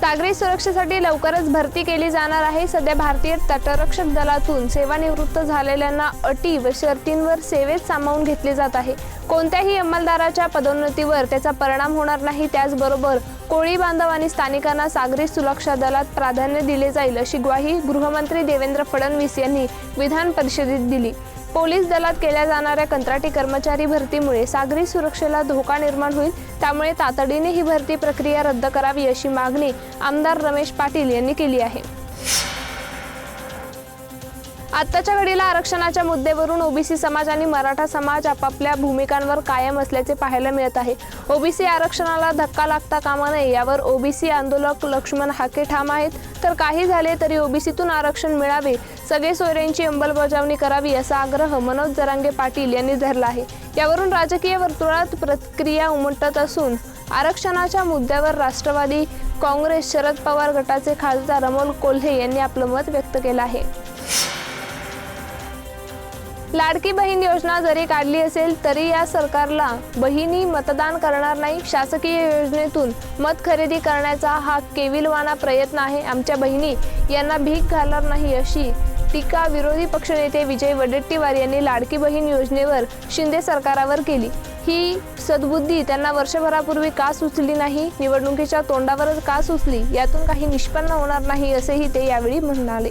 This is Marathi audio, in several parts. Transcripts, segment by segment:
सागरी सुरक्षेसाठी लवकरच भरती केली जाणार आहे. सध्या भारतीय तटरक्षक दलातून सेवानिवृत्त झालेल्यांना अटी व शर्तींवर सेवेत सामावून घेतले जात आहे. कोणत्याही अंमलदाराच्या पदोन्नतीवर त्याचा परिणाम होणार नाही. त्याचबरोबर कोळी बांधव आणि स्थानिकांना सागरी सुरक्षा दलात प्राधान्य दिले जाईल अशी ग्वाही गृहमंत्री देवेंद्र फडणवीस यांनी विधान परिषदेत दिली. पोलीस दलात केल्या जाणाऱ्या कंत्राटी कर्मचारी भरतीमुळे सागरी सुरक्षेला धोका निर्माण होईल त्यामुळे तातडीने ही भरती प्रक्रिया रद्द करावी अशी मागणी आमदार रमेश पाटील यांनी केली आहे. आत्ताच्या घडीला आरक्षणाच्या मुद्द्यावरून ओबीसी समाज आणि मराठा समाज आपापल्या भूमिकांवर कायम असल्याचे पाहायला मिळत आहे. ओबीसी आरक्षणाला धक्का लागता कामा नये यावर ओबीसी आंदोलक लक्ष्मण हाके ठाम आहेत. तर काही झाले तरी ओबीसीतून आरक्षण मिळावे सगळे सोयऱ्यांची अंमलबजावणी करावी असा आग्रह मनोज जरांगे पाटील यांनी धरला आहे. यावरून राजकीय वर्तुळात प्रतिक्रिया उमटत असून आरक्षणाच्या मुद्द्यावर राष्ट्रवादी काँग्रेस शरद पवार गटाचे खासदार अमोल कोल्हे यांनी आपलं मत व्यक्त केलं आहे. लाडकी बहीण योजना जरी काढली असेल तरी या सरकारला बहिणी मतदान करणार नाही. शासकीय योजनेतून मत खरेदी करण्याचा हा केविलवाना प्रयत्न आहे. आमच्या बहिणी यांना भीक घालणार नाही अशी टीका विरोधी पक्षनेते विजय वडेट्टीवार यांनी लाडकी बहीण योजनेवर शिंदे सरकारावर केली. ही सद्बुद्धी त्यांना वर्षभरापूर्वी का सुचली नाही? निवडणुकीच्या तोंडावरच का सुचली? यातून काही निष्पन्न होणार नाही असेही ते यावेळी म्हणाले.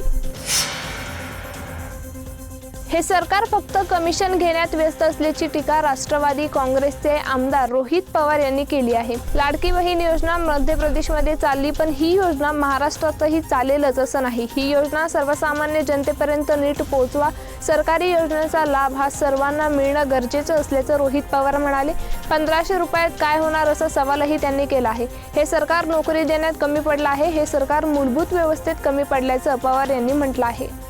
हे सरकार फक्त कमिशन घेण्यात व्यस्त असल्याची टीका राष्ट्रवादी काँग्रेसचे आमदार रोहित पवार यांनी केली आहे. लाडकी बहीण योजना मध्य प्रदेशमध्ये चालली पण ही योजना महाराष्ट्रातही चालेलच असं नाही. ही योजना सर्वसामान्य जनतेपर्यंत नीट पोहोचवा सरकारी योजनेचा लाभ हा सर्वांना मिळणं गरजेचं असल्याचं रोहित पवार म्हणाले. पंधराशे रुपयात काय होणार असा सवालही त्यांनी केला आहे. हे सरकार नोकरी देण्यात कमी पडलं आहे हे सरकार मूलभूत व्यवस्थेत कमी पडल्याचं पवार यांनी म्हटलं आहे.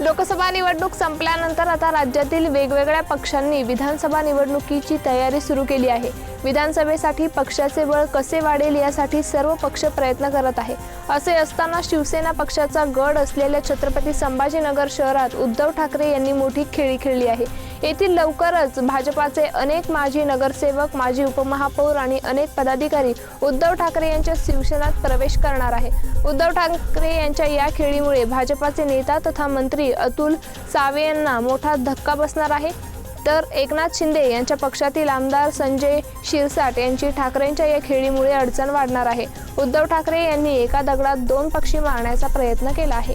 लोकसभा निवडणूक संपल्यानंतर आता राज्यातील वेगवेगळ्या पक्षांनी विधानसभा निवडणुकीची तयारी सुरू केली आहे. विधानसभेसाठी पक्षाचे बळ कसे वाढेल यासाठी सर्व पक्ष प्रयत्न करत आहे. असे असताना शिवसेना पक्षाचा गड असलेल्या छत्रपती संभाजीनगर शहरात उद्धव ठाकरे यांनी मोठी खेळी खेळली आहे. येथील लवकरच भाजपाचे अनेक माजी नगरसेवक माजी उपमहापौर आणि अनेक पदाधिकारी उद्धव ठाकरे यांच्या शिवसेनात प्रवेश करणार आहे. उद्धव ठाकरे यांच्या या खेळीमुळे भाजपाचे नेता तथा मंत्री अतुल सावे यांना मोठा धक्का बसणार आहे. तर एकनाथ शिंदे यांच्या पक्षातील आमदार संजय शिरसाट यांची ठाकरेंच्या या खेळीमुळे अडचण वाढणार आहे. उद्धव ठाकरे यांनी एका दगडात दोन पक्षी मारण्याचा प्रयत्न केला आहे.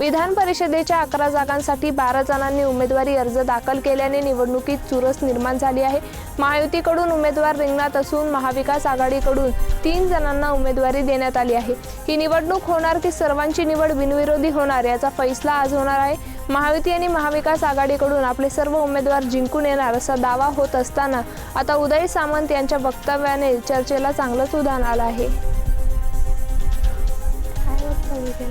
विधान परिषदेच्या अकरा जागांसाठी बारा जणांनी उमेदवारी अर्ज दाखल केल्याने निवडणुकीत चुरस निर्माण झाली आहे. महायुतीकडून उमेदवार रिंगणात असून महाविकास आघाडीकडून तीन जणांना उमेदवारी देण्यात आली आहे. ही निवडणूक होणार की सर्वांची निवड बिनविरोधी होणार याचा फैसला आज होणार आहे. महायुती आणि महाविकास आघाडीकडून आपले सर्व उमेदवार जिंकून येणार असा दावा होत असताना आता उदय सामंत यांच्या वक्तव्याने चर्चेला चांगलंच उदाहरण आलं आहे. काय वक्तव्य?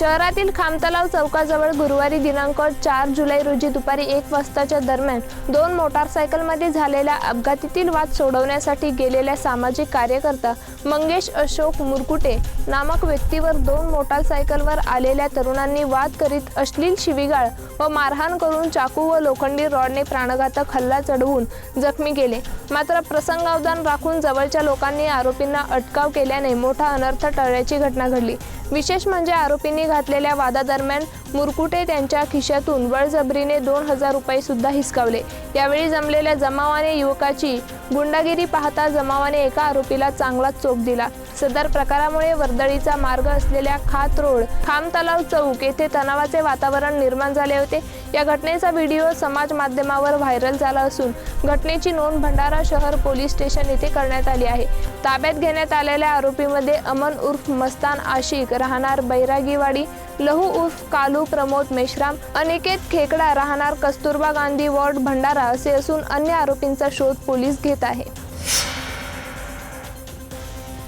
शहरातील खामतलाव चौकाजवळ गुरुवारी दिनांक चार जुलै रोजी दुपारी एक वाजताच्या दरम्यान दोन मोटारसायकलमध्ये झालेल्या अपघातीतील वाद सोडवण्यासाठी गेलेल्या सामाजिक कार्यकर्ता मंगेश अशोक मुरकुटे नामक व्यक्तीवर दोन मोटारसायकलवर आलेल्या तरुणांनी वाद करीत अश्लील शिवीगाळ व मारहाण करून चाकू व लोखंडी रॉडने प्राणघातक हल्ला चढवून जखमी केले. मात्र प्रसंगावधान राखून जवळच्या लोकांनी आरोपींना अटकाव केल्याने मोठा अनर्थ टळल्याची घटना घडली. विशेष म्हणजे आरोपींनी घातलेल्या वादादरम्यान मुरकुटे त्यांच्या खिशातून बळजबरीने दोन हजार रुपये सुद्धा हिसकावले. यावेळी जमलेल्या जमावाने युवकाची गुंडागिरी पाहता जमावाने एका आरोपीला चांगलाच चोप दिला. सदर प्रकारामुळे वर्दळीचा मार्ग असलेल्या खात रोड खाम तलाव चौक येथे तणावाचे वातावरण निर्माण झाले होते. या घटनेचा व्हिडिओ समाज माध्यमावर व्हायरल झाला असून घटनेची नोंद भंडारा शहर पोलीस स्टेशन येथे करण्यात आली आहे. ताब्यात घेण्यात आलेल्या आरोपीमध्ये अमन उर्फ मस्तान आशिक राहणार बैरागीवाडी लहू उर्फ कालू प्रमोद मेश्राम अनिकेत खेकडा राहणार कस्तुरबा गांधी वॉर्ड भंडारा असे असून अन्य आरोपींचा शोध पोलीस घेत आहे.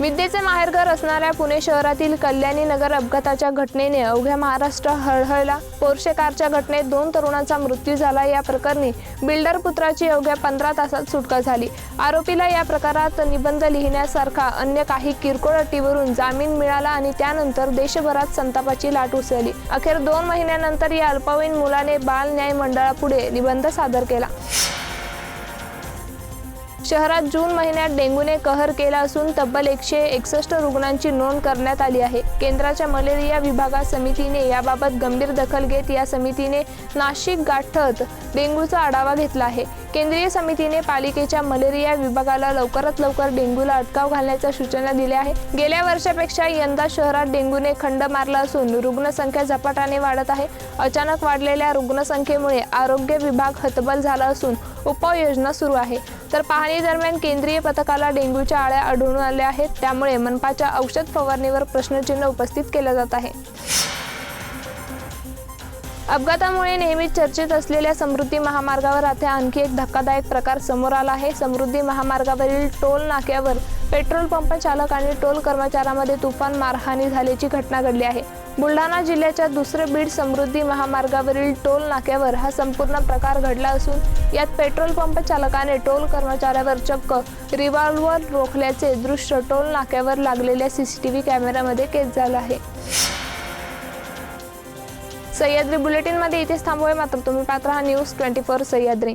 विद्येचे माहेरघर असणाऱ्या पुणे शहरातील कल्याणी नगर अपघाताच्या घटनेने अवघ्या महाराष्ट्र हळहळला. पोर्शे कारच्या घटनेत दोन तरुणांचा मृत्यू झाला. या प्रकरणी बिल्डर पुत्राची अवघ्या पंधरा तासात सुटका झाली. आरोपीला या प्रकारात निबंध लिहिण्यासारखा अन्य काही किरकोळ अटीवरून जामीन मिळाला आणि त्यानंतर देशभरात संतापाची लाट उसळली. अखेर दोन महिन्यानंतर या अल्पवयीन मुलाने बाल न्याय मंडळापुढे निबंध सादर केला. शहरात जून महिन्यात डेंग्यूने कहर केला असून तब्बल एकशे एकसष्ट रुग्णांची नोंद करण्यात आली आहे. केंद्राच्या मलेरिया विभागा समितीने याबाबत गंभीर दखल घेत या समितीने नाशिक गाठत डेंग्यूचा आढावा घेतला आहे. केंद्रीय समितीने पालिकेच्या मलेरिया विभागाला लवकरात लवकर डेंग्यूला अटकाव घालण्याच्या सूचना दिल्या आहेत. गेल्या वर्षापेक्षा यंदा शहरात डेंग्यूने खंड मारला असून रुग्णसंख्या झपाट्याने वाढत आहे. अचानक वाढलेल्या रुग्णसंख्येमुळे आरोग्य विभाग हतबल झाला असून उपाययोजना सुरू आहे. तर पाहणी दरम्यान केंद्रीय पथकाला डेंग्यूच्या आळ्या आढळून आल्या आहेत. त्यामुळे मनपाच्या औषध फवारणीवर प्रश्नचिन्ह उपस्थित केलं जात आहे. अपघातामुळे नेहमीच चर्चेत असलेल्या समृद्धी महामार्गावर आता आणखी एक धक्कादायक प्रकार समोर आला आहे. समृद्धी महामार्गावरील टोल नाक्यावर पेट्रोल पंप चालक आणि टोल कर्मचाऱ्यामध्ये तुफान मारहाणी झाल्याची घटना घडली आहे. बुलढाणा जिल्ह्याच्या दुसरे बीड समृद्धी महामार्गावरील टोल नाक्यावर हा संपूर्ण प्रकार घडला असून यात पेट्रोल पंप चालकाने टोल कर्मचाऱ्यावर चक्क रिव्हॉल्वर रोखल्याचे दृश्य टोल नाक्यावर लागलेल्या सीसीटीव्ही कॅमेऱ्यामध्ये कैद झालं आहे. सह्याद्री बुलेटिनमध्ये इथेच थांबूया. मात्र तुम्ही पात्र हा न्यूज ट्वेंटी फोर सह्याद्री.